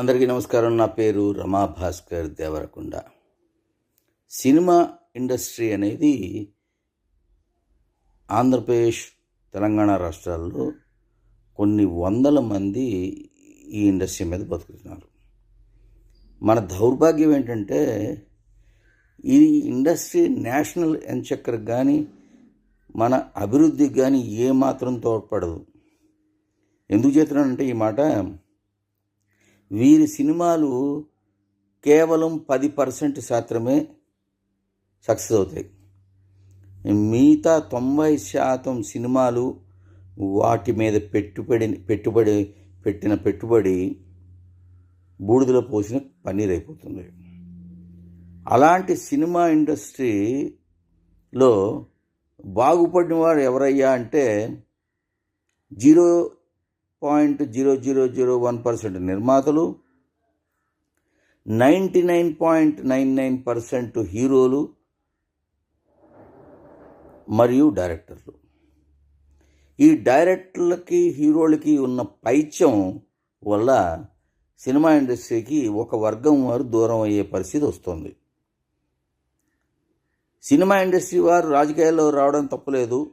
అందరికీ నమస్కారం. నా పేరు రమా భాస్కర్ దేవరకొండ. సినిమా ఇండస్ట్రీ అనేది ఆంధ్రప్రదేశ్ తెలంగాణ రాష్ట్రాల్లో కొన్ని వందల మంది ఈ ఇండస్ట్రీ మీద బతుకుతున్నారు. మన దౌర్భాగ్యం ఏంటంటే ఈ ఇండస్ట్రీ నేషనల్ ఎంచక్కర్ కానీ మన అభివృద్ధికి కానీ ఏమాత్రం తోడ్పడదు. ఎందుకు చేస్తున్నానంటే ఈ మాట వీరి సినిమాలు కేవలం పది పర్సెంట్ శాతమే సక్సెస్ అవుతాయి. మిగతా తొంభై శాతం సినిమాలు వాటి మీద పెట్టుబడి పెట్టుబడి పెట్టిన పెట్టుబడి బూడిదలో పోసిన పన్నీర్ అయిపోతుంది. అలాంటి సినిమా ఇండస్ట్రీలో బాగుపడిన వారు ఎవరయ్యా అంటే zero point zero zero zero one percent నిర్మాతలు ninety nine point nine nine percent హీరోలు మరియు డైరెక్టర్లు. ఈ డైరెక్టర్లకి హీరోలకి ఉన్న పైత్యం వల్ల సినిమా ఇండస్ట్రీకి ఒక వర్గం వారు దూరం అయ్యే పరిస్థితి వస్తుంది. సినిమా ఇండస్ట్రీ వారు రాజకీయాల్లో రావడం తప్పులేదు.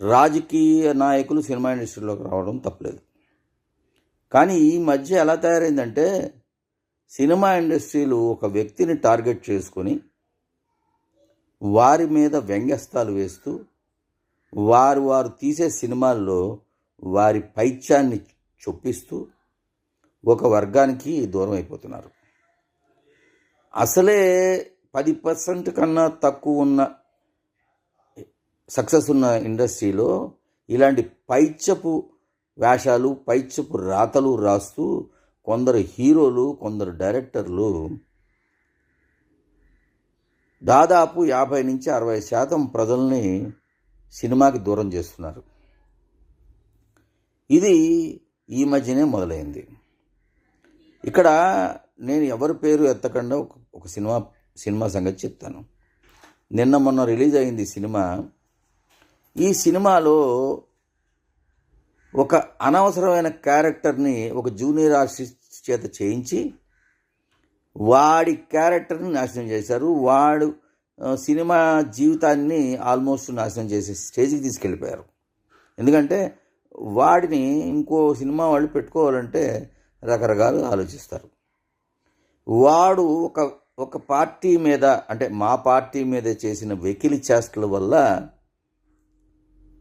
రాజకీయ నాయకులు సినిమా ఇండస్ట్రీలోకి రావడం తప్పలేదు. కానీ ఈ మధ్య ఎలా తయారైందంటే సినిమా ఇండస్ట్రీలు ఒక వ్యక్తిని టార్గెట్ చేసుకొని వారి మీద వ్యంగ్యస్తాలు వేస్తూ వారు వారు తీసే సినిమాల్లో వారి పైత్యాన్ని చొప్పిస్తూ ఒక వర్గానికి దూరం అయిపోతున్నారు. అసలే పది పర్సెంట్ కన్నా తక్కువ ఉన్న సక్సెస్ ఉన్న ఇండస్ట్రీలో ఇలాంటి పైచ్చపు వేషాలు పైచ్చపు రాతలు రాస్తూ కొందరు హీరోలు కొందరు డైరెక్టర్లు దాదాపు యాభై నుంచి అరవై శాతం ప్రజల్ని సినిమాకి దూరం చేస్తున్నారు. ఇది ఈ మధ్యనే మొదలైంది. ఇక్కడ నేను ఎవరి పేరు ఎత్తకుండా ఒక సినిమా సినిమా సంగతి చెప్తాను. నిన్న మొన్న రిలీజ్ అయింది సినిమా ఈ సినిమాలో ఒక అనవసరమైన క్యారెక్టర్ని ఒక జూనియర్ ఆర్టిస్ట్ చేత చేయించి వాడి క్యారెక్టర్ని నాశనం చేశారు. వాడు సినిమా జీవితాన్ని ఆల్మోస్ట్ నాశనం చేసే స్టేజ్కి తీసుకెళ్ళిపోయారు. ఎందుకంటే వాడిని ఇంకో సినిమా వాళ్ళు పెట్టుకోవాలంటే రకరకాలు ఆలోచిస్తారు. వాడు ఒక ఒక పార్టీ మీద అంటే మా పార్టీ మీద చేసిన వెకిలి చేష్టల వల్ల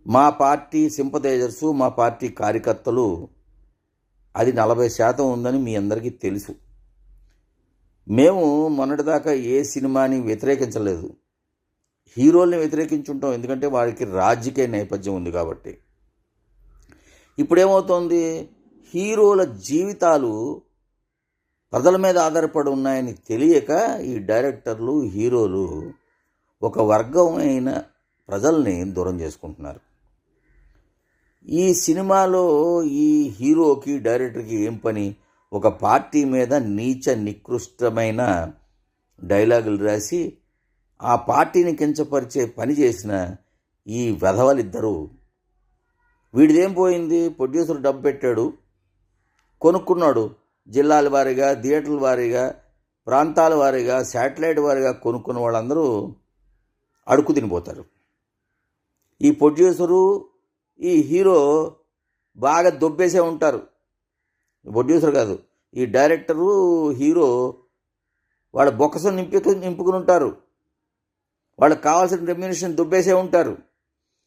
మా పార్టీ సింపథైజర్స్ మా పార్టీ కార్యకర్తలు అది నలభై శాతం ఉందని మీ అందరికీ తెలుసు. మేము మొన్నటిదాకా ఏ సినిమాని వ్యతిరేకించలేదు. హీరోల్ని వ్యతిరేకించుంటాం ఎందుకంటే వారికి రాజకీయ నేపథ్యం ఉంది కాబట్టి. ఇప్పుడేమవుతోంది? హీరోల జీవితాలు ప్రజల మీద ఆధారపడి ఉన్నాయని తెలియక ఈ డైరెక్టర్లు హీరోలు ఒక వర్గమైన ప్రజల్ని దూరం చేసుకుంటున్నారు. ఈ సినిమాలో ఈ హీరోకి డైరెక్టర్కి ఏం పని? ఒక పార్టీ మీద నీచ నికృష్టమైన డైలాగులు రాసి ఆ పార్టీని కించపరిచే పని చేసిన ఈ వెధవలిద్దరూ. వీడిదేం పోయింది? ప్రొడ్యూసర్ డబ్బు పెట్టాడు కొనుక్కున్నాడు. జిల్లాల వారీగా థియేటర్ల వారీగా ప్రాంతాల వారీగా శాటిలైట్ వారీగా కొనుక్కున్న వాళ్ళందరూ అడుకు తినిపోతారు. ఈ ప్రొడ్యూసరు ఈ హీరో బాగా దొబ్బేసే ఉంటారు. ప్రొడ్యూసర్ కాదు ఈ డైరెక్టరు హీరో వాళ్ళ బొక్కసం నింపు నింపుకుని ఉంటారు. వాళ్ళకి కావాల్సిన రెమ్యునేషన్ దుబ్బేసే ఉంటారు.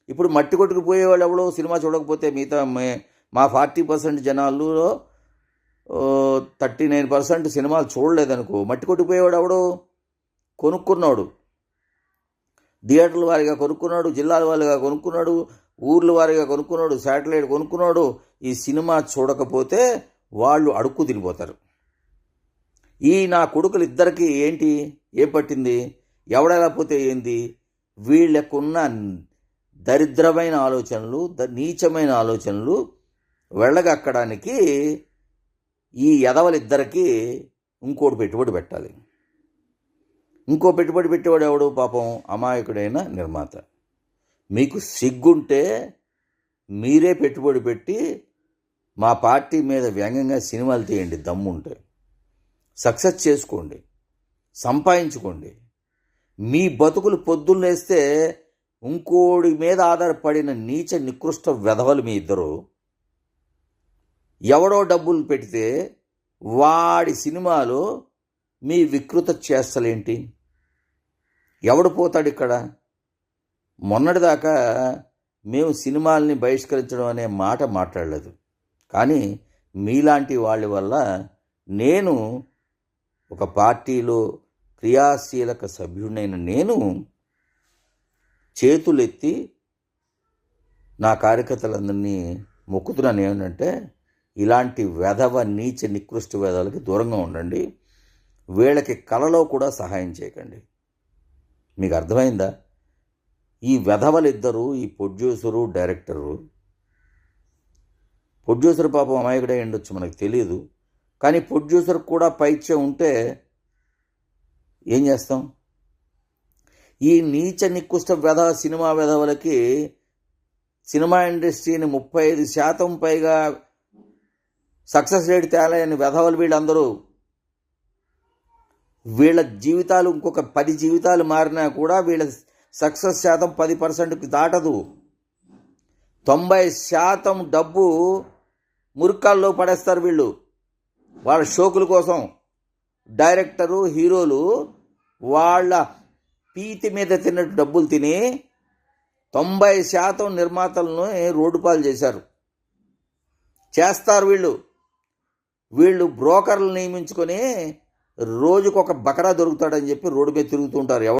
ఇప్పుడు మట్టి కొట్టుకు పోయేవాళ్ళు ఎవడో సినిమా చూడకపోతే మిగతా మే- మా ఫార్టీ పర్సెంట్ జనాల్లో థర్టీ నైన్ పర్సెంట్ సినిమాలు చూడలేదనుకో మట్టి కొట్టుకుపోయేవాడు ఎవడో? కొనుక్కున్నాడు. థియేటర్ల వారిగా కొనుక్కున్నాడు జిల్లాల వారిగా కొనుక్కున్నాడు ఊర్ల వారిగా కొనుక్కున్నాడు శాటిలైట్ కొనుక్కున్నాడు ఈ సినిమా చూడకపోతే వాళ్ళు అడుక్కు తినిపోతారు. ఈ నా కొడుకులు ఇద్దరికి ఏంటి? ఏ పట్టింది? ఎవడలేకపోతే ఏంది? వీళ్ళకున్న దరిద్రమైన ఆలోచనలు ద- నీచమైన ఆలోచనలు వెళ్ళగక్కడానికి ఈ ఇద్దరికీ ఇంకోటి పెట్టుబడి పెట్టాలి. ఇంకో పెట్టుబడి పెట్టేవాడు ఎవడు? పాపం అమాయకుడైన నిర్మాత. మీకు సిగ్గుంటే మీరే పెట్టుబడి పెట్టి మా పార్టీ మీద వ్యంగ్యంగా సినిమాలు తీయండి దమ్ముంటే. సక్సెస్ చేసుకోండి సంపాదించుకోండి. మీ బతుకులు పొద్దున్నేస్తే ఇంకోడి మీద ఆధారపడిన నీచ నికృష్ట వెధవలు మీ ఇద్దరు. ఎవడో డబ్బులు పెడితే వాడి సినిమాలో మీ వికృత చేస్తలేంటి ఎవడు పోతాడు ఇక్కడ? మొన్నటిదాకా మేము సినిమాల్ని బహిష్కరించడం అనే మాట మాట్లాడలేదు. కానీ మీలాంటి వాళ్ళ వల్ల నేను ఒక పార్టీలో క్రియాశీలక సభ్యుడైన నేను చేతులెత్తి నా కార్యకర్తలందరినీ మొక్కుతున్నాను ఏమంటే ఇలాంటి వెధవ నీచ నికృష్ట వేదాలకి దూరంగా ఉండండి. వీళ్ళకి కళలో కూడా సహాయం చేయకండి. మీకు అర్థమైందా? ఈ వెధవలిద్దరూ ఈ ప్రొడ్యూసరు డైరెక్టరు ప్రొడ్యూసర్ పాపం అమాయకుడే ఉండొచ్చు మనకు తెలియదు కానీ ప్రొడ్యూసర్ కూడా పైచే ఉంటే ఏం చేస్తాం? ఈ నీచ నిక్కుష్ట వెధ సినిమా వెధవలకి సినిమా ఇండస్ట్రీని ముప్పై ఐదు శాతం పైగా సక్సెస్ రేట్ తేలేని వెధవలు వీళ్ళందరూ. వీళ్ళ జీవితాలు ఇంకొక పది జీవితాలు మారినా కూడా వీళ్ళ సక్సెస్ శాతం పది పర్సెంట్కి దాటదు. తొంభై శాతం డబ్బు మురుక్కాల్లో పడేస్తారు వీళ్ళు. వాళ్ళ షోకుల కోసం డైరెక్టరు హీరోలు వాళ్ళ పీతి మీద తిన్నట్టు డబ్బులు తిని తొంభై శాతం నిర్మాతలను రోడ్డు పాలు చేశారు. చేస్తారు వీళ్ళు. వీళ్ళు బ్రోకర్లు నియమించుకొని రోజుకొక బకరా దొరుకుతాడని చెప్పి రోడ్డు మీద తిరుగుతుంటారు ఎవరు